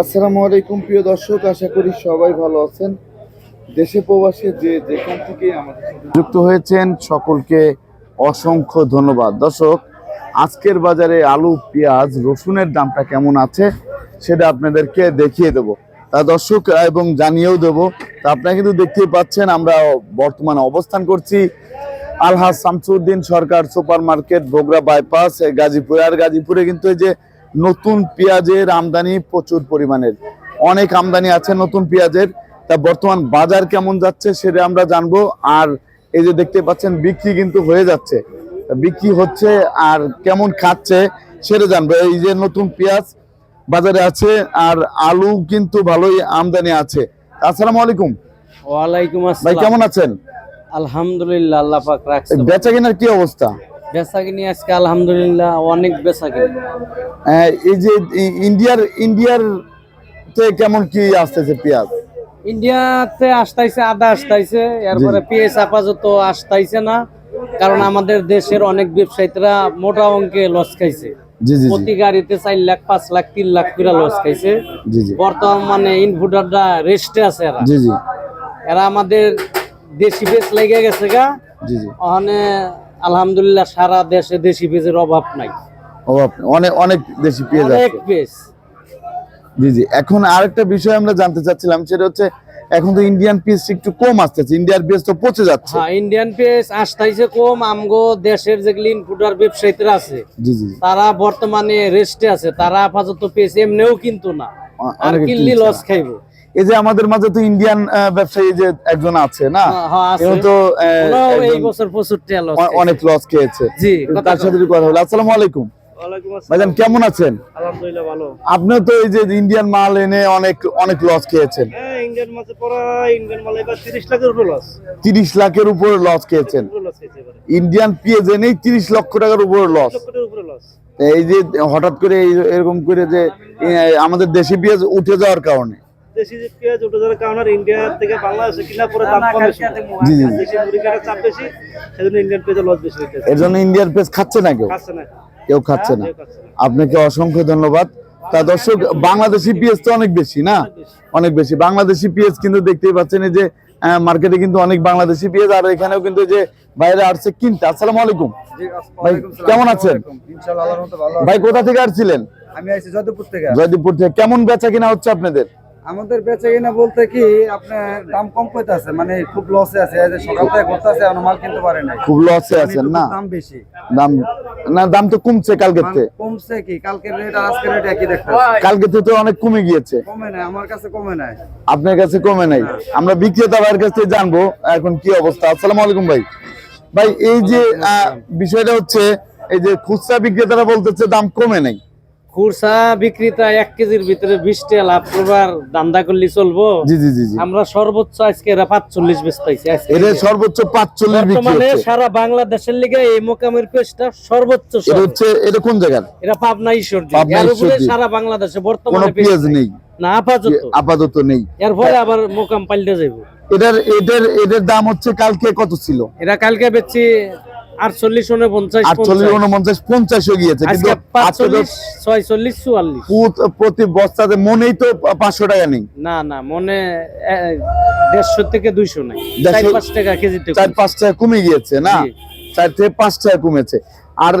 আসসালামু আলাইকুম, প্রিয় দর্শক, আশা করি সবাই ভালো আছেন। দেশে প্রবাসে যে যেখান থেকে আমাদের যুক্ত হয়েছেন, সকলকে অসংখ্য ধন্যবাদ। দর্শক, আজকের বাজারে আলু, পেঁয়াজ, রসুনের দামটা কেমন আছে সেটা আপনাদেরকে দেখিয়ে দেব। তা দর্শক, এবং জানিয়েও দেব, তা আপনারা কিন্তু দেখতেই পাচ্ছেন, আমরা বর্তমানে অবস্থান করছি Alhaj Shamsuddin Sarkar super market Bogura bypass, গাজীপুরে। আর গাজীপুরে কিন্তু এই যে নতুন পেঁয়াজের আমদানি প্রচুর পরিমাণের। অনেক আমদানি আছে নতুন পেঁয়াজের। তা বর্তমান বাজার কেমন যাচ্ছে সেটা আমরা জানব। আর এই যে দেখতে পাচ্ছেন বিক্রি কিন্তু হয়ে যাচ্ছে। বিক্রি হচ্ছে আর কেমন খাচ্ছে সেটা জানব। এই যে নতুন পেঁয়াজ বাজারে আছে আর আলু কিন্তু ভালোই আমদানি আছে। আসসালামু আলাইকুম। ওয়ালাইকুম ভাই আসসালাম কেমন আছেন? আলহামদুলিল্লাহ আল্লাহ পাক রাখছে। বেচা কেনার কি অবস্থা? বেচা কিনি আজকে আলহামদুলিল্লাহ অনেক বেচা কিনি এই যে ইন্ডিয়ার ইন্ডিয়ার তে কেমন কি আসতেছে পেঁয়াজ? ইন্ডিয়াতে আসতাইছে আদা আসতাইছে এরপরে পিএস আপাতত আসতাইছে না কারণ আমাদের দেশের অনেক ব্যবসায়ীরা মোটা অঙ্কে লস খাইছে। প্রতি গাড়িতে চার লাখ পাঁচ লাখ তিন লাখ করে লস খাইছে। বর্তমানে ইনভুটাররা রেস্টে আছে এরা। জি জি। এরা আমাদের দেশি বেচ লেগে গেছে গা। জি জি। ওখানে আলহামদুলিল্লাহ সারা দেশে দেশি বেচের অভাব নাই। অভাব। অনেক অনেক বেশি পেঁয়াজ আছে জি জি। এখন আরেকটা বিষয় আমরা জানতে চাচ্ছিলাম সেটা হচ্ছে এখন তো ইন্ডিয়ান পিস একটু কম আসতেছে ইন্ডিয়ার পিস তো পচে যাচ্ছে। হ্যাঁ ইন্ডিয়ান পেস আসতাইছে কম আমগো দেশের যেগুলি ইনপুটার ব্যবসায়ীরা আছে জি জি জি। তারা বর্তমানে রেস্টে আছে তারা আপাতত পেস এমনিও কিন্তু না। আর কিনলি লস। খাইবো। এই যে আমাদের মাঝে তো ইন্ডিয়ান ব্যবসায়ী যে একজন আছে না হ্যাঁ, হ্যাঁ, তো এই বছর প্রচুর অনেক লস খেয়েছে। জি, তার সাথে কথা হলো। আসসালামু আলাইকুম। ভাইজান কেমন আছেন? আলহামদুলিল্লাহ ভালো। আপনিও তো এই যে ইন্ডিয়ান মাল এনে অনেক অনেক লস খেয়েছেন। হ্যাঁ ইন্ডিয়ান মাছে পড়া ইন্ডিয়ান মাল এবার তিরিশ লাখের উপরে লস তিরিশ লাখের উপরে লস খেয়েছেন। লস খেয়েছে এবারে। ইন্ডিয়ান পেঁয়াজ এনেই তিরিশ লক্ষ টাকার উপরে লস এই যে হঠাৎ করে এরকম করে যে আমাদের দেশি পেঁয়াজ উঠে যাওয়ার কারণে। দেশি যে পেঁয়াজ উঠে যাওয়ার কারণে ইন্ডিয়া থেকে বাংলাদেশে কিনা পরে দাম কম বেশি। জি জি। জি। দেশি মুড়ি কাটার চাপ বেশি সেজন্য ইন্ডিয়ান পেঁয়াজের লস বেশি হইতেছে। এর জন্য ইন্ডিয়ান পেঁয়াজ খাচ্ছে না কেউ? খাচ্ছে না। কেউ খাচ্ছে না। আপনাকে অসংখ্য ধন্যবাদ। তা দর্শক বাংলাদেশি পেঁয়াজ তো অনেক বেশি না? অনেক বেশি। বাংলাদেশি পেঁয়াজ কিন্তু দেখতেই পাচ্ছেন যে মার্কেটে কিন্তু অনেক বাংলাদেশি পেঁয়াজ আর এখানেও কিন্তু যে বাইরে আসছে কিনতে। আসসালামু আলাইকুম। ভাই কেমন আছেন? ভাই কোথা থেকে আসছিলেন? আমি আইছি জয়দেবপুর থেকে। জয়দীপুর থেকে। কেমন বেচা কিনা হচ্ছে আপনাদের? আমাদের বেচে কিনা বলতে কি আপনার দাম কম কইতাছে মানে খুব লসে আছে এই যে সকাল থেকে ঘুরতেছে আর মাল কিনতে পারে নাই। খুব লসে আছেন না? দাম বেশি। দাম না দাম তো কমছে কালকের মানে থেকে কমছে কি? কালকের রেট আর আজকের রেট একই দেখতে কালকে থেকে তো অনেক কমে গিয়েছে। কমে নাই আমার কাছে কমে নাই। আপনার কাছে কমে নাই। আমরা বিক্রেতা ভাইয়ের কাছ থেকে জানব এখন কি অবস্থা। আসসালামু আলাইকুম ভাই। ভাই এই যে বিষয়টা হচ্ছে এই যে খুচরা বিক্রেতারা বলতেছে দাম কমে নাই। খুরসা বিক্রেতা এক কেজির ভিতরে লাভ করবার দান্দা করলে চলবো। জি জি জি জি। আমরা সর্বোচ্চ আজকে এরা পাঁচচল্লিশ বেচতেছি এটা সর্বোচ্চ পাঁচচল্লিশ বর্তমানে সারা বাংলাদেশের লিগে এই মোকামের পেজটা সর্বোচ্চ এটা হচ্ছে এটা কোন জায়গার? এরা পাবনা ঈশ্বরদী। এর উপরে সারা বাংলাদেশে বর্তমানে পেঁয়াজ নেই। না আপাতত। আপাতত নেই। এর ফলে আবার মোকাম পাল্টে যাইব। এটার এটার এটার দাম হচ্ছে কালকে কত ছিল? এরা কালকে বেচছি আটচল্লিশ উনপঞ্চাশ আটচল্লিশ উনপঞ্চাশ পঞ্চাশও গিয়েছে কিন্তু আজকে আজকে তো পাঁচচল্লিশ ছয়চল্লিশ চুয়াল্লিশ। পুত- প্রতি বস্তাতে মনেই তো পাঁচশো টাকা নেই। না না মনে দেড়শো থেকে দুইশো নাই। চার পাঁচ টাকা কেজিতে চার পাঁচ টাকা কমে গিয়েছে না? চার থেকে পাঁচ টাকা কমেছে। আর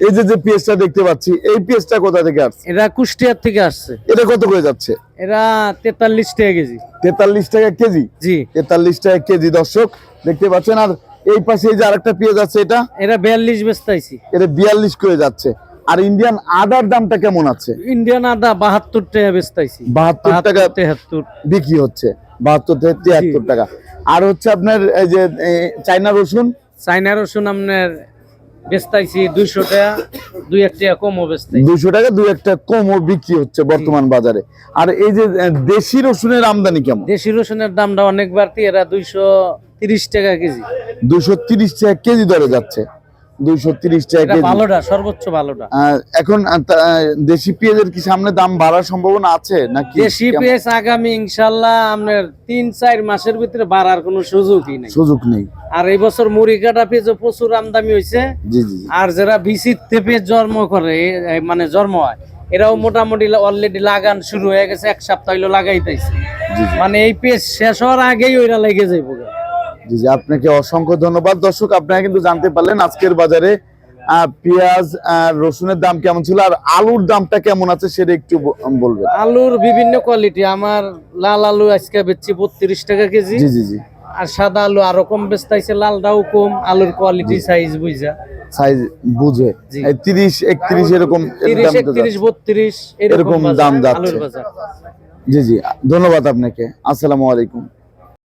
এই যে যে পেঁয়াজটা দেখতে পাচ্ছি এই পেঁয়াজটা কোথা থেকে আসছে? এরা কুষ্টিয়ার থেকে আসছে। এটা কত করে যাচ্ছে? এরা তেতাল্লিশ টাকা কেজি। তেতাল্লিশ টাকা কেজি? জি। তেতাল্লিশ টাকা কেজি দর্শক দেখতে পাচ্ছেন। আর এই পাশে এই যে আরেকটা পেঁয়াজ আছে এটা? এটা বিয়াল্লিশ বেচতাইছি। এটা বিয়াল্লিশ করে যাচ্ছে। আর ইন্ডিয়ান আদার দামটা কেমন আছে? ইন্ডিয়ান আদা বাহাত্তর টাকা বেস্তাইছি বাহাত্তর টাকা তেহাত্তর। বিক্রি হচ্ছে। বাহাত্তর তেহাত্তর তিয়াত্তর টাকা। আর হচ্ছে আপনার এই যে চায়না চাইনা রসুন? চাইনা রসুন আপনার বেচতাইছি দুইশো টাকা দুই এক টাকা কমও বেচতাইছি। দুশো টাকা দুই একটা কমও বিক্রি হচ্ছে বর্তমান বাজারে। আর এই যে দেশি রসুনের আমদানি কেমন? দেশি রসুনের দামটা অনেক বাড়তি এরা দুইশো তিরিশ টাকা কেজি। দুশো তিরিশ টাকা কেজি দরে যাচ্ছে। দুইশো তিরিশ টাকা ভালোটা সর্বোচ্চ ভালোটা। এখন আহ, তা, আহ, দেশি পেঁয়াজের কি সামনে দাম বাড়ার সম্ভাবনা আছে নাকি? দেশি পেঁয়াজ আগামী ইনশাল্লাহ আপনার তিন চার মাসের ভিতরে বাড়ার কোনো সুযোগই নেই। সুযোগ নেই। আর এই বছর মুড়ি কাটা পেঁয়াজও প্রচুর আমদানি হয়েছে। আর যারা পেঁয়াজ জন্ম করে মানে জন্ম হয় এরাও মোটামুটি অলরেডি লাগান শুরু হয়ে গেছে এক সপ্তাহ লাগাইতেছে। মানে এই পেজ শেষ হওয়ার আগেই ওইরা লেগে যাইব জি জি আপনাকে অসংখ্য ধন্যবাদ। দর্শক আপনারা কিন্তু জানতে পারলেন আজকের বাজারে পেঁয়াজ আর রসুনের দাম কেমন ছিল আর আলুর দামটা কেমন আছে সেটা একটু বলবেন। আলুর বিভিন্ন কোয়ালিটি আমার লাল আলু আজকে বেচছি বত্রিশ টাকা কেজি জি জি জি। আর সাদা আলু আরও কম বেচতাইছে লালটাও কম আলুর কোয়ালিটি সাইজ বুঝা। সাইজ বুঝে। জি। এই তিরিশ একত্রিশ এরকম এর তিরিশ দামটা একত্রিশ যাচ্ছে। বত্রিশ এরকম এরকম দাম যাচ্ছে। আলুর বাজার। জি জি ধন্যবাদ আপনাকে। আসসালামু আলাইকুম।